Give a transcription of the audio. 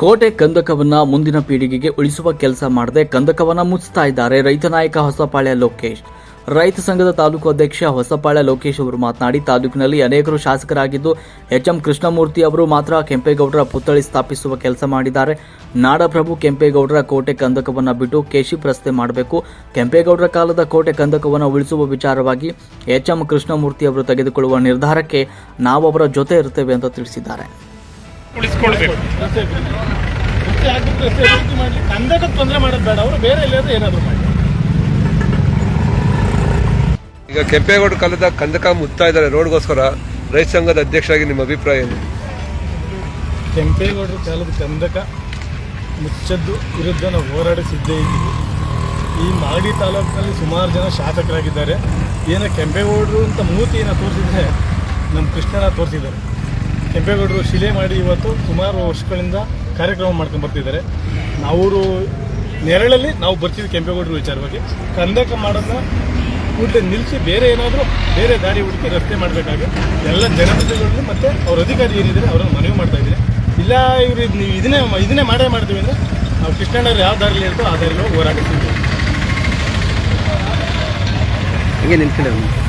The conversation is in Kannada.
ಕೋಟೆ ಕಂದಕವನ್ನ ಮುಂದಿನ ಪೀಳಿಗೆಗೆ ಉಳಿಸುವ ಕೆಲಸ ಮಾಡದೆ ಕಂದಕವನ್ನ ಮುಚ್ತಾ ಇದ್ದಾರೆ ರೈತ ನಾಯಕ ಹೊಸಪಾಳ್ಯ ಲೋಕೇಶ್. ರೈತ ಸಂಘದ ತಾಲೂಕು ಅಧ್ಯಕ್ಷ ಹೊಸಪಾಳ್ಯ ಲೋಕೇಶ್ ಅವರು ಮಾತನಾಡಿ, ತಾಲೂಕಿನಲ್ಲಿ ಅನೇಕರು ಶಾಸಕರಾಗಿದ್ದು ಎಚ್ ಎಂ ಕೃಷ್ಣಮೂರ್ತಿ ಅವರು ಮಾತ್ರ ಕೆಂಪೇಗೌಡರ ಪುತ್ಥಳಿ ಸ್ಥಾಪಿಸುವ ಕೆಲಸ ಮಾಡಿದ್ದಾರೆ. ನಾಡಪ್ರಭು ಕೆಂಪೇಗೌಡರ ಕೋಟೆ ಕಂದಕವನ್ನ ಬಿಟ್ಟು ಕೇಶಿಪ್ ರಸ್ತೆ ಮಾಡಬೇಕು. ಕೆಂಪೇಗೌಡರ ಕಾಲದ ಕೋಟೆ ಕಂದಕವನ್ನು ಉಳಿಸುವ ವಿಚಾರವಾಗಿ ಎಚ್ ಎಂ ಕೃಷ್ಣಮೂರ್ತಿ ಅವರು ತೆಗೆದುಕೊಳ್ಳುವ ನಿರ್ಧಾರಕ್ಕೆ ನಾವು ಅವರ ಜೊತೆ ಇರುತ್ತೇವೆ ಅಂತ ತಿಳಿಸಿದ್ದಾರೆ. ಉಳಿಸ್ಕೊಳ್ಬೇಕು. ತೊಂದರೆ ಮಾಡೋದು ಬೇಡ ಅವರು ಬೇರೆ ಎಲ್ಲಾದ್ರೂ ಏನಾದರೂ ಮಾಡಿ ಈಗ ಕೆಂಪೇಗೌಡ ಕಾಲದ ಕಂದಕ ಮುತ್ತಾ ಇದ್ದಾರೆ. ರೋಡ್ಗೋಸ್ಕರ ರೈತ ಸಂಘದ ಅಧ್ಯಕ್ಷರಾಗಿ ನಿಮ್ಮ ಅಭಿಪ್ರಾಯ ಏನು? ಕೆಂಪೇಗೌಡರ ಕಾಲದ ಕಂದಕ ಮುಚ್ಚದ್ದು ವಿರುದ್ಧ ನಾವು ಹೋರಾಡಿ ಸಿದ್ಧ ಇದ್ದೀವಿ. ಈ ಮಾಗಡಿ ತಾಲೂಕಿನಲ್ಲಿ ಸುಮಾರು ಜನ ಶಾಸಕರಾಗಿದ್ದಾರೆ. ಏನೋ ಕೆಂಪೇಗೌಡರು ಅಂತ ಮೂರ್ತಿಯನ್ನು ತೋರಿಸಿದ್ರೆ ನಮ್ಮ ಕೃಷ್ಣನ ತೋರಿಸಿದ್ದಾರೆ. ಕೆಂಪೇಗೌಡರು ಶಿಲೆ ಮಾಡಿ ಇವತ್ತು ಸುಮಾರು ವರ್ಷಗಳಿಂದ ಕಾರ್ಯಕ್ರಮ ಮಾಡ್ಕೊಂಡು ಬರ್ತಿದ್ದಾರೆ. ಅವರು ನೆರಳಲ್ಲಿ ನಾವು ಬರ್ತೀವಿ ಕೆಂಪೇಗೌಡರು ವಿಚಾರವಾಗಿ ಕಂದಕ ಮಾಡೋದನ್ನ ಕೂಡಲೇ ನಿಲ್ಲಿಸಿ ಬೇರೆ ಏನಾದರೂ ಬೇರೆ ದಾರಿ ಹುಡುಕಿ ರಸ್ತೆ ಮಾಡಬೇಕಾಗಿ ಎಲ್ಲ ಜನಪ್ರತಿನಿಧಿಗಳು ಮತ್ತು ಅವ್ರ ಅಧಿಕಾರಿ ಏನಿದ್ದಾರೆ ಅವರನ್ನು ಮನವಿ ಮಾಡ್ತಾ ಇದ್ದೀನಿ ಇಲ್ಲ, ಇವರು ನೀವು ಇದನ್ನೇ ಇದನ್ನೇ ಮಾಡೇ ಮಾಡ್ತೀವಿ ಅಂದರೆ ನಾವು ಕೃಷ್ಣಣ್ಣವ್ರು ಯಾವ ದಾರಿಲಿ ಹೇಳ್ತೋ ಆ ದಾರಿಲಿ ಹೋರಾಟ ಹಂಗೆ ನಿಂತ್ಕೊಳ್ಳಿ